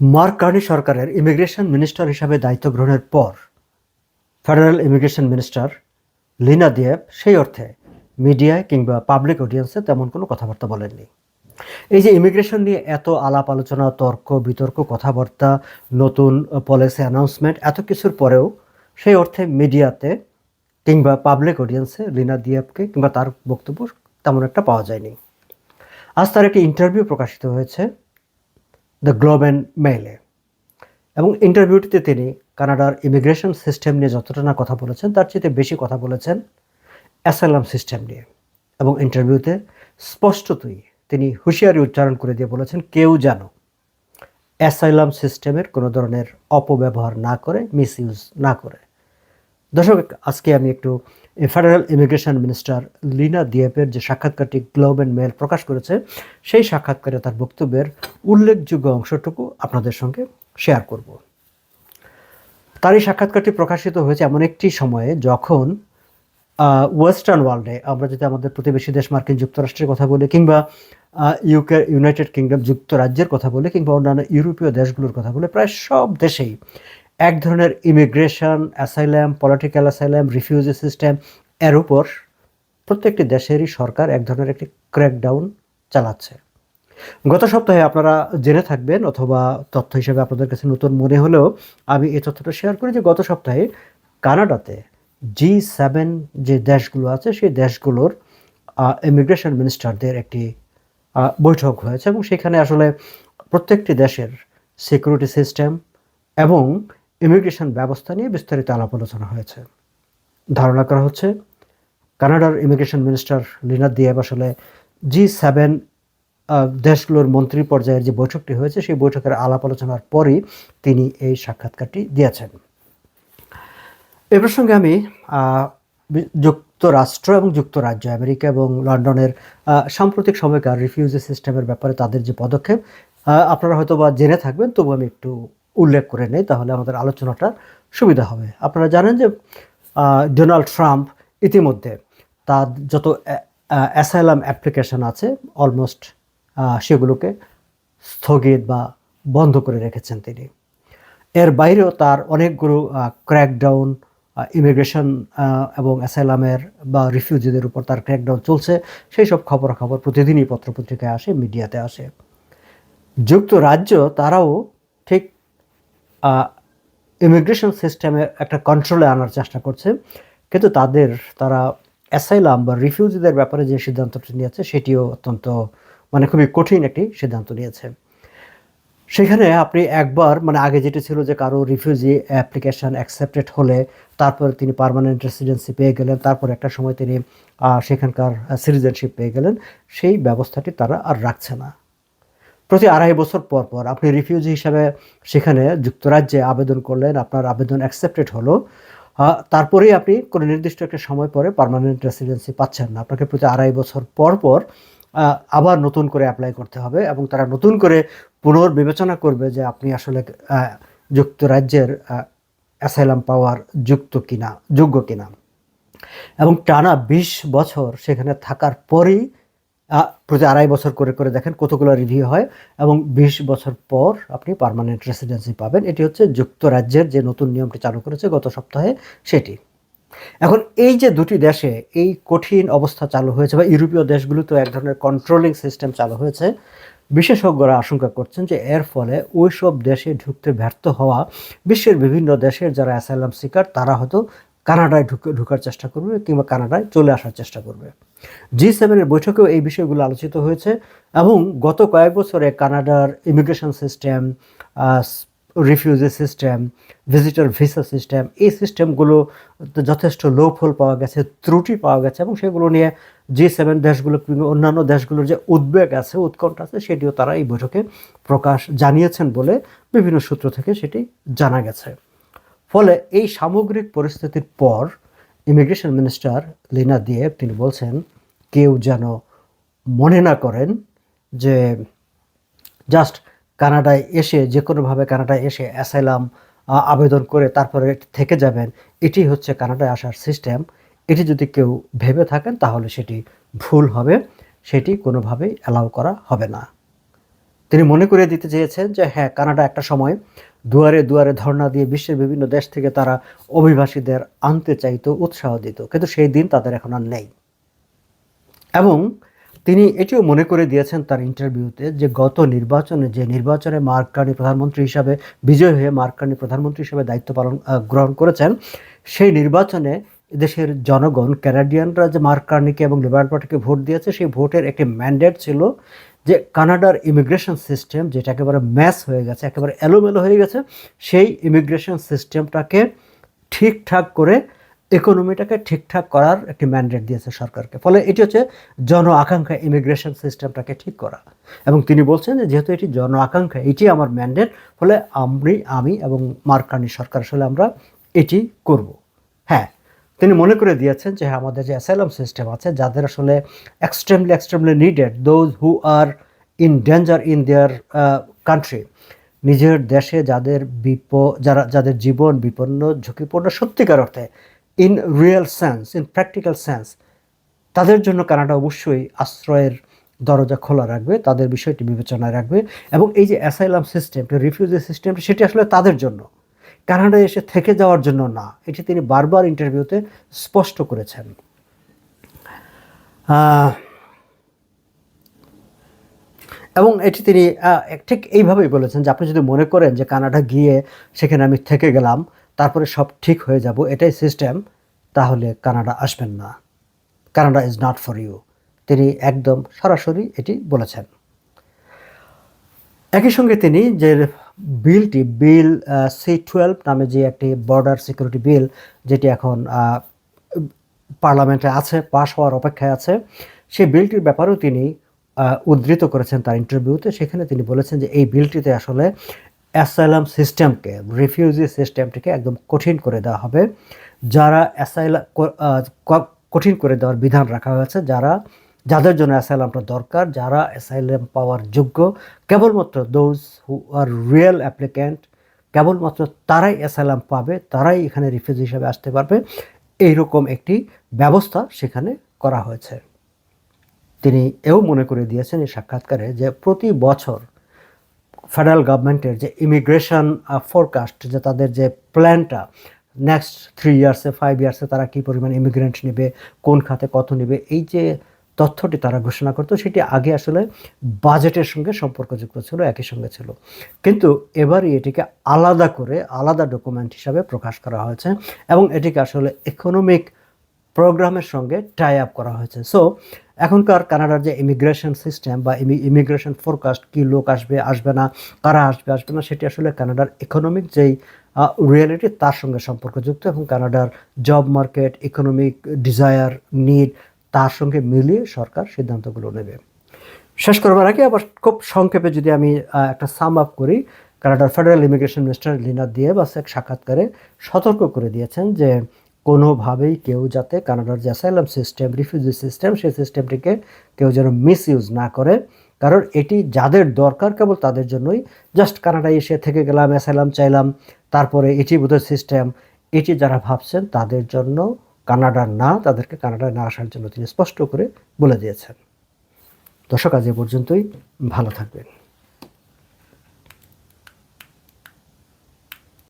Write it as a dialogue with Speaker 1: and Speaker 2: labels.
Speaker 1: Mark Carney সরকারের immigration minister হিসাবে দায়িত্ব গ্রহণের পর federal immigration minister Lena Diab সেই অর্থে মিডিয়ায় কিংবা পাবলিক অডিয়েন্সে তেমন কোনো কথাবার্তা বলেননি। এই যে ইমিগ্রেশন নিয়ে এত আলাপ আলোচনা, তর্ক, বিতর্ক, কথাবার্তা, নতুন পলিসি অ্যানাউন্সমেন্ট, এত কিছুর পরেও সেই অর্থে মিডিয়াতে কিংবা পাবলিক অডিয়েন্সে লিনা দিয়েবকে কিংবা তার বক্তব্য তেমন একটা পাওয়া যায়নি। আজ তার একটি ইন্টারভিউ প্রকাশিত হয়েছে। দ্য গ্লোব অ্যান্ড মেইলে। এবং ইন্টারভিউটিতে তিনি কানাডার ইমিগ্রেশন সিস্টেম নিয়ে যতটা না কথা বলেছেন, তার চেয়ে বেশি কথা বলেছেন অ্যাসাইলাম সিস্টেম নিয়ে। এবং ইন্টারভিউতে স্পষ্টতই তিনি হুঁশিয়ারি উচ্চারণ করে দিয়ে বলেছেন, কেউ যেন অ্যাসাইলাম সিস্টেমের কোনো ধরনের অপব্যবহার না করে মিসইউজ না করে। দর্শক, আজকে আমি একটু ফেডারেল ইমিগ্রেশন মিনিস্টার লিনা দিয়েপের যে সাক্ষাৎকারটি গ্লোব অ্যান্ড মেল প্রকাশ করেছে, সেই সাক্ষাৎকারে তার বক্তব্যের উল্লেখযোগ্য অংশটুকু আপনাদের সঙ্গে শেয়ার করব। তার এই সাক্ষাৎকারটি প্রকাশিত হয়েছে এমন একটি সময়ে যখন ওয়েস্টার্ন ওয়ার্ল্ডে আমরা যদি আমাদের প্রতিবেশী দেশ মার্কিন যুক্তরাষ্ট্রের কথা বলি কিংবা ইউকে ইউনাইটেড কিংডম যুক্তরাজ্যের কথা বলি কিংবা অন্যান্য ইউরোপীয় দেশগুলোর কথা বলে, প্রায় সব দেশেই এক ধরনের immigration asylum political asylum refugee system এর উপর প্রত্যেকটি দেশেরই সরকার এক ধরনের একটি ক্র্যাকডাউন চালাচ্ছে। গত সপ্তাহে আপনারা জেনে থাকবেন অথবা তথ্য হিসেবে আপনাদের কাছে নতুন মনে হলেও আমি এই তথ্যটা শেয়ার করি যে গত সপ্তাহে কানাডাতে জি সেভেন যে দেশগুলো আছে, সেই দেশগুলোর ইমিগ্রেশন মিনিস্টারদের একটি বৈঠক হয়েছে এবং সেখানে আসলে প্রত্যেকটি দেশের সিকিউরিটি সিস্টেম এবং ইমিগ্রেশন ব্যবস্থা নিয়ে বিস্তারিত আলাপ আলোচনা হয়েছে। ধারণা করা হচ্ছে, কানাডার ইমিগ্রেশন মিনিস্টার লিনা দিয়েব আসলে জি সেভেন দেশগুলোর মন্ত্রী পর্যায়ের যে বৈঠকটি হয়েছে, সেই বৈঠকের আলাপ আলোচনার পরই তিনি এই সাক্ষাৎকারটি দিয়েছেন। এ প্রসঙ্গে আমি যুক্তরাষ্ট্র এবং যুক্তরাজ্য, আমেরিকা এবং লন্ডনের সাম্প্রতিক সময়কার রিফিউজি সিস্টেমের ব্যাপারে তাদের যে পদক্ষেপ আপনারা হয়তো বা জেনে থাকবেন, তবু আমি একটু উল্লেখ করে নেই, তাহলে আমাদের আলোচনাটা সুবিধা হবে। আপনারা জানেন যে ডোনাল্ড ট্রাম্প ইতিমধ্যে তার যত অ্যাসাইলাম অ্যাপ্লিকেশন আছে, অলমোস্ট সেগুলোকে স্থগিত বা বন্ধ করে রেখেছেন তিনি। এর বাইরেও তার অনেকগুলো ক্র্যাকডাউন ইমিগ্রেশন এবং অ্যাসাইলামের বা রিফিউজিদের উপর তার ক্র্যাকডাউন চলছে, সেই সব খবরাখবর প্রতিদিনই পত্রপত্রিকায় আসে, মিডিয়াতে আসে। যুক্তরাজ্য তারাও ইমিগ্রেশন সিস্টেমে একটা কন্ট্রোলে আনার চেষ্টা করছে। কিন্তু তাদের, তারা অ্যাসাইলাম বা রিফিউজিদের ব্যাপারে যে সিদ্ধান্তটি নিয়েছে, সেটিও অত্যন্ত মানে খুবই কঠিন একটি সিদ্ধান্ত নিয়েছে। সেখানে আপনি একবার মানে আগে যেটি ছিল যে কারও রিফিউজি অ্যাপ্লিকেশন অ্যাকসেপ্টেড হলে তারপরে তিনি পার্মানেন্ট রেসিডেন্সি পেয়ে গেলেন, তারপর একটা সময় তিনি সেখানকার সিটিজেনশিপ পেয়ে গেলেন, সেই ব্যবস্থাটি তারা আর রাখছে না। প্রতি আড়াই বছর পর পর আপনি রিফিউজি হিসাবে সেখানে যুক্তরাজ্যে আবেদন করলেন, আপনার আবেদন অ্যাকসেপ্টেড হলো। তারপরেই আপনি কোনো নির্দিষ্ট একটা সময় পরে পার্মানেন্ট রেসিডেন্সি পাচ্ছেন না। আপনাকে প্রতি আড়াই বছর পর পর আবার নতুন করে অ্যাপ্লাই করতে হবে এবং তারা নতুন করে পুনর্বিবেচনা করবে যে আপনি আসলে যুক্তরাজ্যের অ্যাসাইলাম পাওয়ার যুক্ত কিনা, যোগ্য কিনা। এবং টানা বিশ বছর সেখানে থাকার পরই প্রতি আড়াই বছর করে করে দেখেন কতগুলো রিভিউ হয় এবং বিশ বছর পর আপনি পার্মানেন্ট রেসিডেন্সি পাবেন। এটি হচ্ছে যুক্তরাজ্যের যে নতুন নিয়মটি চালু করেছে গত সপ্তাহে সেটি। এখন এই যে দুটি দেশে এই কঠিন অবস্থা চালু হয়েছে বা ইউরোপীয় দেশগুলোতে এক ধরনের কন্ট্রোলিং সিস্টেম চালু হয়েছে, বিশেষজ্ঞরা আশঙ্কা করছেন যে এর ফলে ওই সব দেশে ঢুকতে ব্যর্থ হওয়া বিশ্বের বিভিন্ন দেশের যারা অ্যাসাইলাম শিকার তারা হয়তো কানাডায় ঢুকে, ঢুকার চেষ্টা করবে কিংবা কানাডায় চলে আসার চেষ্টা করবে। জি সেভেনের বৈঠকেও এই বিষয়গুলো আলোচিত হয়েছে এবং গত কয়েক বছরে কানাডার immigration system refugee system visitor visa system এই সিস্টেমগুলো যথেষ্ট লোফল পাওয়া গেছে, ত্রুটি পাওয়া গেছে এবং সেগুলো নিয়ে জি সেভেন দেশগুলো কিংবা অন্যান্য দেশগুলোর যে উদ্বেগ আছে, উৎকণ্ঠা আছে, সেটিও তারা এই বৈঠকে প্রকাশ জানিয়েছেন বলে বিভিন্ন সূত্র থেকে সেটি জানা গেছে। ফলে এই সামগ্রিক পরিস্থিতির পর ইমিগ্রেশন মিনিস্টার লিনা দিয়ে তিনি বলছেন কেউ যেন মনে না করেন যে জাস্ট কানাডায় এসে, যে কোনোভাবে কানাডায় এসে অ্যাসাইলাম আবেদন করে তারপরে থেকে যাবেন, এটি হচ্ছে কানাডায় আসার সিস্টেম এটি যদি কেউ ভেবে থাকেন, তাহলে সেটি ভুল হবে। সেটি কোনোভাবেই অ্যালাউ করা হবে না। তিনি মনে করে দিতে চেয়েছেন যে হ্যাঁ কানাডা একটা সময় দুয়ারে দুয়ারে ধর্ণা দিয়ে বিশ্বের বিভিন্ন দেশ থেকে তারা অভিবাসীদের আনতে চাইতো, উৎসাহ দিত। কিন্তু সেই দিন তাদের এখন আর নেই। এবং তিনি এটিও মনে করে দিয়েছেন তার ইন্টারভিউতে যে গত নির্বাচনে, যে নির্বাচনে মার্ক কার্নি প্রধানমন্ত্রী হিসাবে, বিজয় হয়ে মার্ক কার্নি প্রধানমন্ত্রী হিসাবে দায়িত্ব পালন গ্রহণ করেছেন, সেই নির্বাচনে দেশের জনগণ ক্যানাডিয়ানরা যে মার্ক কার্নিকে এবং লিবারেল পার্টিকে ভোট দিয়েছে, সেই ভোটের একটি ম্যান্ডেট ছিল যে কানাডার ইমিগ্রেশন সিস্টেম যেটা একেবারে ম্যাস হয়ে গেছে, একেবারে এলোমেলো হয়ে গেছে, সেই ইমিগ্রেশন সিস্টেমটাকে ঠিকঠাক করে ইকোনমিটাকে ঠিকঠাক করার একটি ম্যান্ডেট দিয়েছে সরকারকে। ফলে এটি হচ্ছে জন আকাঙ্ক্ষা ইমিগ্রেশন সিস্টেমটাকে ঠিক করা। এবং তিনি বলছেন যে যেহেতু এটি জন আকাঙ্ক্ষা এটি আমার ম্যান্ডেট ফলে আমি আমি এবং মার্কানি সরকার আসলে আমরা এটি করব। হ্যাঁ তিনি মনে করে দিয়েছেন যে হ্যাঁ, আমাদের যে অ্যাসাইলাম সিস্টেম আছে যাদের আসলে extremely extremely needed those who are in danger in their country নিজের দেশে যাদের বিপ যারা যাদের জীবন বিপন্ন ঝুঁকিপূর্ণ সত্যিকার অর্থে in real sense, in practical sense, তাদের জন্য কানাডা অবশ্যই আশ্রয়ের দরজা খোলা রাখবে, তাদের বিষয়টি বিবেচনায় রাখবে এবং এই যে অ্যাসাইলাম সিস্টেমটা রিফিউজি সিস্টেমটা, সেটি আসলে তাদের জন্য। কানাডায় এসে থেকে যাওয়ার জন্য না, এটি তিনি বারবার ইন্টারভিউতে স্পষ্ট করেছেন। এবং এটি তিনি ঠিক এইভাবেই বলেছেন যে আপনি যদি মনে করেন যে কানাডা গিয়ে সেখানে আমি থেকে গেলাম তারপরে সব ঠিক হয়ে যাব, এটাই সিস্টেম তাহলে কানাডা আসবেন না। Canada is not for you তিনি একদম সরাসরি এটি বলেছেন। একই সঙ্গে তিনি যে বিলটি, বিল সি টুয়েলভ নামে যে একটি বর্ডার সিকিউরিটি বিল, যেটি এখন পার্লামেন্টে আছে, পাশ হওয়ার অপেক্ষায় আছে, সেই বিলটির ব্যাপারেও তিনি উদ্ধৃত করেছেন তার ইন্টারভিউতে সেখানে তিনি বলেছেন যে এই বিলটিতে আসলে অ্যাসাইলাম সিস্টেমকে, রিফিউজি সিস্টেমটিকে একদম কঠিন করে দেওয়া হবে। যারা অ্যাসাইলা কঠিন করে দেওয়ার বিধান রাখা হয়েছে, যারা যাদের জন্য অ্যাসাইলামটা দরকার, যারা অ্যাসাইলাম পাওয়ার যোগ্য, কেবলমাত্র those who are real applicant কেবলমাত্র তারাই অ্যাসাইলাম পাবে, তারাই এখানে রিফিউজি হিসেবে আসতে পারবে। এইরকম একটি ব্যবস্থা সেখানে করা হয়েছে। তিনি এও মনে করে দিয়েছেন এই সাক্ষাৎকারে যে প্রতি বছর ফেডারেল গভর্নমেন্টের যে ইমিগ্রেশন ফোরকাস্ট যে তাদের যে প্ল্যানটা নেক্সট থ্রি ইয়ার্সে ফাইভ ইয়ার্সে তারা কী পরিমাণ ইমিগ্রেন্ট নেবে, কোন খাতে কত নেবে, এই যে তথ্যটি তারা ঘোষণা করতো, সেটি আগে আসলে বাজেটের সঙ্গে সম্পর্কযুক্ত ছিল, একই সঙ্গে ছিল। কিন্তু এবারই এটিকে আলাদা করে, আলাদা ডকুমেন্ট হিসাবে প্রকাশ করা হয়েছে এবং এটিকে আসলে ইকোনমিক প্রোগ্রামের সঙ্গে টাই আপ করা হয়েছে। সো এখনকার কানাডার যে ইমিগ্রেশন সিস্টেম বা ইমিগ্রেশন ফোরকাস্ট কী লোক আসবে আসবে না, কারা আসবে আসবে না, সেটি আসলে কানাডার ইকোনমিক যেই রিয়েলিটি তার সঙ্গে সম্পর্কযুক্ত এবং কানাডার job market economic desire need তার সঙ্গে মিলিয়ে সরকার সিদ্ধান্তগুলো নেবে। শেষ করবার আগে আবার খুব সংক্ষেপে যদি আমি একটা সাম আপ করি, কানাডার ফেডারেল ইমিগ্রেশন মিনিস্টার লিনা দিয়েবাস এক সাক্ষাৎকারে সতর্ক করে দিয়েছেন যে কোনোভাবেই কেউ যাতে কানাডার যে অ্যাসাইলাম সিস্টেম রিফিউজি সিস্টেম সেই সিস্টেমটিকে কেউ যেন মিস ইউজ না করে। কারণ এটি যাদের দরকার, কেবল তাদের জন্যই। জাস্ট কানাডায় এসে থেকে গেলাম অ্যাসাইলাম চাইলাম, তারপরে এটি বোধহয় সিস্টেম এটি যারা ভাবছেন তাদের জন্য কানাডার না, তাদেরকে কানাডায় না আসার জন্য তিনি স্পষ্ট করে বলে দিয়েছেন। দর্শক, আজ এ পর্যন্তই। ভালো থাকবেন।